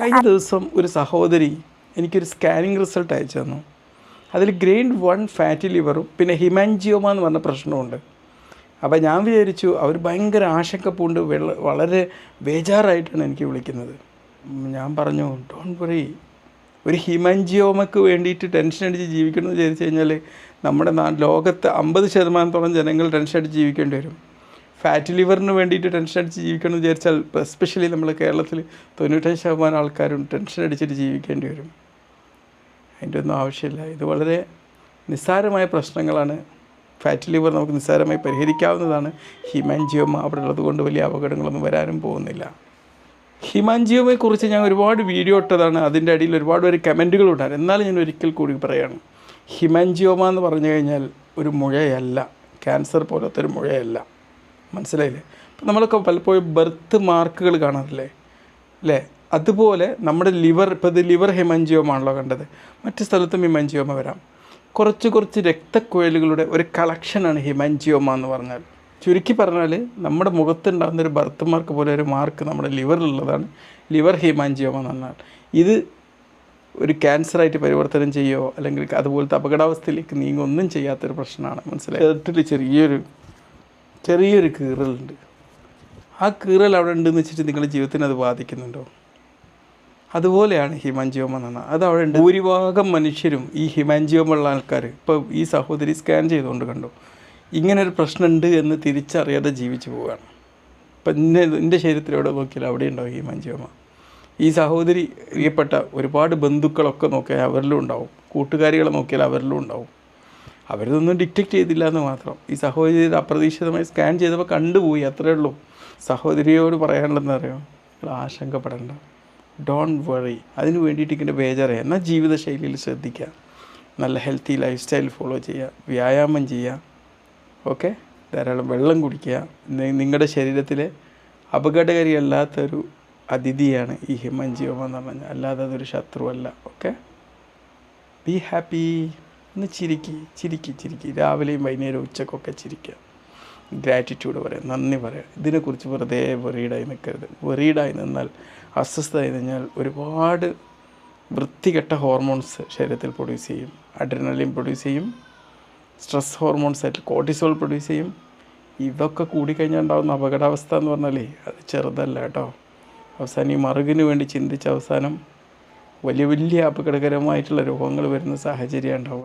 കഴിഞ്ഞ ദിവസം ഒരു സഹോദരി എനിക്കൊരു സ്കാനിങ് റിസൾട്ട് അയച്ചു തന്നു. അതിൽ ഗ്രെയിൻ വൺ ഫാറ്റി ലിവറും പിന്നെ ഹിമാൻജിയോമ എന്ന് പറഞ്ഞ പ്രശ്നമുണ്ട്. അപ്പോൾ ഞാൻ വിചാരിച്ചു അവർ ഭയങ്കര ആശങ്കപ്പൂണ്ട് വളരെ ബേജാറായിട്ടാണ് എനിക്ക് വിളിക്കുന്നത്. ഞാൻ പറഞ്ഞു ഡോൺ വറി ഒരു ഹിമാൻജിയോമക്ക് വേണ്ടിയിട്ട് ടെൻഷൻ അടിച്ച് ജീവിക്കണമെന്ന് വിചാരിച്ചു കഴിഞ്ഞാൽ നമ്മുടെ ലോകത്ത് അമ്പത് ശതമാനത്തോളം ജനങ്ങൾ ടെൻഷൻ അടിച്ച് ജീവിക്കേണ്ടി വരും. ഫാറ്റ് ലിവറിന് വേണ്ടിയിട്ട് ടെൻഷൻ അടിച്ച് ജീവിക്കണം എന്ന് വിചാരിച്ചാൽ എസ്പെഷ്യലി നമ്മൾ കേരളത്തിൽ തൊണ്ണൂറ്റഞ്ച് ശതമാനം ആൾക്കാരും ടെൻഷൻ അടിച്ചിട്ട് ജീവിക്കേണ്ടി വരും. അതിന്റെ ഒന്നും ആവശ്യമില്ല. ഇത് വളരെ നിസ്സാരമായ പ്രശ്നങ്ങളാണ്. ഫാറ്റ് ലിവർ നമുക്ക് നിസ്സാരമായി പരിഹരിക്കാവുന്നതാണ്. ഹിമാൻജിയോമ അവിടെ ഉള്ളത് കൊണ്ട് വലിയ അപകടങ്ങളൊന്നും വരാനും പോകുന്നില്ല. ഹിമാൻജിയോമയെക്കുറിച്ച് ഞാൻ ഒരുപാട് വീഡിയോ ഇട്ടതാണ്. അതിന്റെ അടിയിൽ ഒരുപാട് പേര് കമന്റുകൾ ഉണ്ടായിരുന്നു എന്നാലും ഞാൻ ഒരിക്കൽ കൂടി പറയാണ്. ഹിമാൻജിയോമ എന്ന് പറഞ്ഞു കഴിഞ്ഞാൽ ഒരു മുഴയല്ല. ക്യാൻസർ പോലത്തെ ഒരു മുഴയല്ല. മനസ്സിലായില്ലേ? അപ്പം നമ്മളൊക്കെ പലപ്പോഴും ബർത്ത് മാർക്കുകൾ കാണാറില്ലേ? അല്ലേ അതുപോലെ നമ്മുടെ ലിവർ ഇപ്പോൾ ഇത് ലിവർ ഹെമൻജിയോമാണല്ലോ കണ്ടത്. മറ്റു സ്ഥലത്തും ഹിമൻജിയോമ വരാം. കുറച്ച് കുറച്ച് രക്തക്കുഴലുകളുടെ ഒരു കളക്ഷനാണ് ഹിമൻജിയോമ എന്ന് പറഞ്ഞാൽ. ചുരുക്കി പറഞ്ഞാൽ നമ്മുടെ മുഖത്തുണ്ടാകുന്ന ഒരു ബർത്ത് മാർക്ക് പോലെ ഒരു മാർക്ക് നമ്മുടെ ലിവറിലുള്ളതാണ് ലിവർ ഹീമാൻജിയോമ എന്ന് പറഞ്ഞാൽ. ഇത് ഒരു ക്യാൻസറായിട്ട് പരിവർത്തനം ചെയ്യുമോ അല്ലെങ്കിൽ അതുപോലത്തെ അപകടാവസ്ഥയിലേക്ക് നീങ്ങുക ഒന്നും ചെയ്യാത്തൊരു പ്രശ്നമാണ്. മനസ്സിലായി? ചെറിയൊരു ചെറിയൊരു കീറലുണ്ട്. ആ കീറൽ അവിടെ ഉണ്ടെന്ന് വെച്ചിട്ട് നിങ്ങളുടെ ജീവിതത്തിന് അത് ബാധിക്കുന്നുണ്ടോ? അതുപോലെയാണ് ഹിമാൻജിയോമ പറഞ്ഞാൽ അത് അവിടെ ഉണ്ട്. ഭൂരിഭാഗം മനുഷ്യരും ഈ ഹിമാൻജിയോമ ഉള്ള ആൾക്കാർ ഇപ്പോൾ ഈ സഹോദരി സ്കാൻ ചെയ്തുകൊണ്ട് കണ്ടു. ഇങ്ങനൊരു പ്രശ്നമുണ്ട് എന്ന് തിരിച്ചറിയാതെ ജീവിച്ചു പോവുകയാണ്. ഇപ്പം ഇന്നെ എന്റെ ശരീരത്തിലൂടെ നോക്കിയാൽ അവിടെ ഉണ്ടാവും ഹിമാൻജിയോമ? ഈ സഹോദരി പ്രിയപ്പെട്ട ഒരുപാട് ബന്ധുക്കളൊക്കെ നോക്കിയാൽ അവരിലും ഉണ്ടാവും. കൂട്ടുകാരികളെ നോക്കിയാൽ അവരിലും ഉണ്ടാവും. അവരിതൊന്നും ഡിറ്റക്റ്റ് ചെയ്തില്ല എന്ന് മാത്രം. ഈ സഹോദരി അപ്രതീക്ഷിതമായി സ്കാൻ ചെയ്തപ്പോൾ കണ്ടുപോയി അത്രേ ഉള്ളൂ. സഹോദരിയോട് പറയാനുള്ളതെന്ന് അറിയോ? നിങ്ങൾ ആശങ്കപ്പെടേണ്ട. ഡോൺ വറി അതിന് വേണ്ടിയിട്ട് ഇങ്ങനെ ബേജാറായി. എന്നാൽ ജീവിതശൈലിയിൽ ശ്രദ്ധിക്കുക. നല്ല ഹെൽത്തി ലൈഫ് സ്റ്റൈൽ ഫോളോ ചെയ്യുക. വ്യായാമം ചെയ്യുക. ഓക്കെ ധാരാളം വെള്ളം കുടിക്കുക. നിങ്ങളുടെ ശരീരത്തിലെ അപകടകാരിയല്ലാത്തൊരു അതിഥിയാണ് ഈ ഹിമൻജിയോമ എന്ന് പറഞ്ഞാൽ. അല്ലാതെ അതൊരു ശത്രുവല്ല. ഓക്കെ ബി ഹാപ്പി ഒന്ന് ചിരിക്കി ചിരിക്കി ചിരിക്കി. രാവിലെയും വൈകുന്നേരവും ഉച്ചക്കൊക്കെ ചിരിക്കുക. ഗ്രാറ്റിറ്റ്യൂഡ് പറയാം. നന്ദി പറയാം. ഇതിനെക്കുറിച്ച് വെറുതെ വെറീഡായി നിൽക്കരുത്. വെറീഡായി നിന്നാൽ അസ്വസ്ഥമായി നിന്നാൽ ഒരുപാട് വൃത്തികെട്ട ഹോർമോൺസ് ശരീരത്തിൽ പ്രൊഡ്യൂസ് ചെയ്യും. അഡ്രിനലിൻ പ്രൊഡ്യൂസ് ചെയ്യും. സ്ട്രെസ് ഹോർമോൺസ് ആയിട്ട് കോർട്ടിസോൾ പ്രൊഡ്യൂസ് ചെയ്യും. ഇതൊക്കെ കൂടിക്കഴിഞ്ഞാൽ ഉണ്ടാകുന്ന അപകടാവസ്ഥ എന്ന് പറഞ്ഞാലേ അത് ചെറുതല്ല കേട്ടോ. അവസാനം ഈ മറുകിന് വേണ്ടി ചിന്തിച്ച അവസാനം വലിയ വലിയ അപകടകരമായിട്ടുള്ള രോഗങ്ങൾ വരുന്ന സാഹചര്യം ഉണ്ടാവുക